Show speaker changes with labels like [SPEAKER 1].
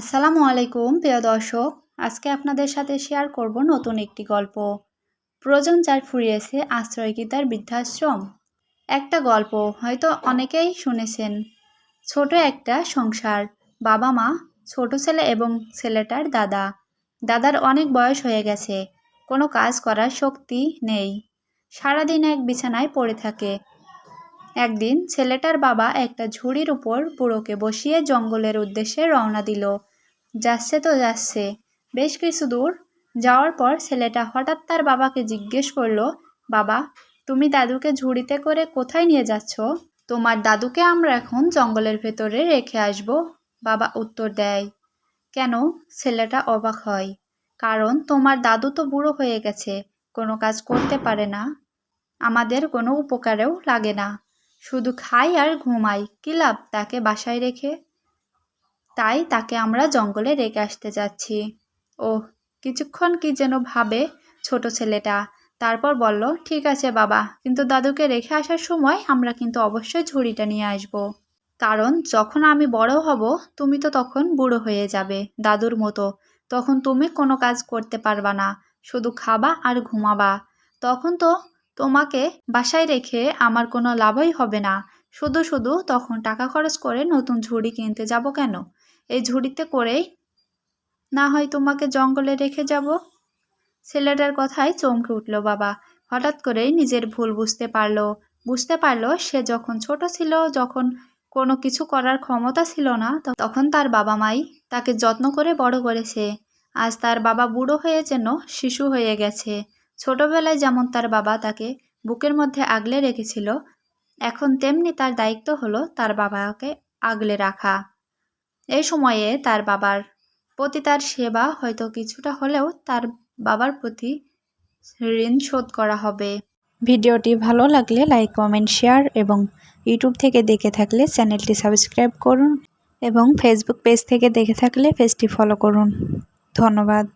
[SPEAKER 1] আসসালামু আলাইকুম, প্রিয় দর্শক। আজকে আপনাদের সাথে শেয়ার করব নতুন একটি গল্প। প্রয়োজন যার ফুরিয়েছে আশ্রয় কি তার বৃদ্ধাশ্রম? একটা গল্প হয়তো অনেকেই শুনেছেন। ছোট একটা সংসার। বাবা মা, ছোট ছেলে এবং ছেলেটার দাদা। দাদার অনেক বয়স হয়ে গেছে। কোনো কাজ করার শক্তি নেই। সারাদিন এক বিছানায় পড়ে থাকে। একদিন ছেলেটার বাবা একটা ঝুড়ির উপর বুড়োকে বসিয়ে জঙ্গলের উদ্দেশ্যে রওনা দিল। যাচ্ছে তো যাচ্ছে। বেশ কিছু দূর যাওয়ার পর ছেলেটা হঠাৎ তার বাবাকে জিজ্ঞেস করল, বাবা, তুমি দাদুকে ঝুড়িতে করে কোথায় নিয়ে যাচ্ছ? তোমার দাদুকে আমরা এখন জঙ্গলের ভেতরে রেখে আসব। বাবা উত্তর দেয়, কেন? ছেলেটা অবাক হয়, কারণ তোমার দাদু তো বুড়ো হয়ে গেছে, কোনো কাজ করতে পারে না। আমাদের কোনো উপকারেও লাগে না। শুধু খাই আর ঘুমাই, কী লাভ তাকে বাসায় রেখে? তাই তাকে আমরা জঙ্গলে রেখে আসতে যাচ্ছি। ও কিছুক্ষণ কি যেন ভাবে ছোট ছেলেটা। তারপর বলল, ঠিক আছে বাবা, কিন্তু দাদুকে রেখে আসার সময় আমরা কিন্তু অবশ্যই ঝুড়িটা নিয়ে আসব। কারণ যখন আমি বড় হব, তুমি তো তখন বুড়ো হয়ে যাবে, দাদুর মতো। তখন তুমি কোনো কাজ করতে পারবা না, শুধু খাবা আর ঘুমাবা। তখন তো তোমাকে বাসায় রেখে আমার কোনো লাভই হবে না। শুধু শুধু তখন টাকা খরচ করে নতুন ঝুড়ি কিনতে যাব কেন? এই ঝুড়িতে করেই না হয় তোমাকে জঙ্গলে রেখে যাব? ছেলেটার কথায় চমকে উঠল বাবা। হঠাৎ করেই নিজের ভুল বুঝতে পারল। বুঝতে পারল সে যখন ছোট ছিল, যখন কোনো কিছু করার ক্ষমতা ছিল না, তখন তার বাবা মাই তাকে যত্ন করে বড় করেছে। আজ তার বাবা বুড়ো হয়ে যেন শিশু হয়ে গেছে। ছোটবেলায় যেমন তার বাবা তাকে বুকের মধ্যে আগলে রেখেছিল এখন তেমনি তার দায়িত্ব হলো তার বাবাকে আগলে রাখা। এই সময়ে তার বাবার প্রতি তার সেবা হয়তো কিছুটা হলেও তার বাবার প্রতি ঋণ শোধ করা হবে।
[SPEAKER 2] ভিডিওটি ভালো লাগলে লাইক, কমেন্ট, শেয়ার এবং ইউটিউব থেকে দেখে থাকলে চ্যানেলটি সাবস্ক্রাইব করুন এবং ফেসবুক পেজ থেকে দেখে থাকলে পেজটি ফলো করুন। ধন্যবাদ।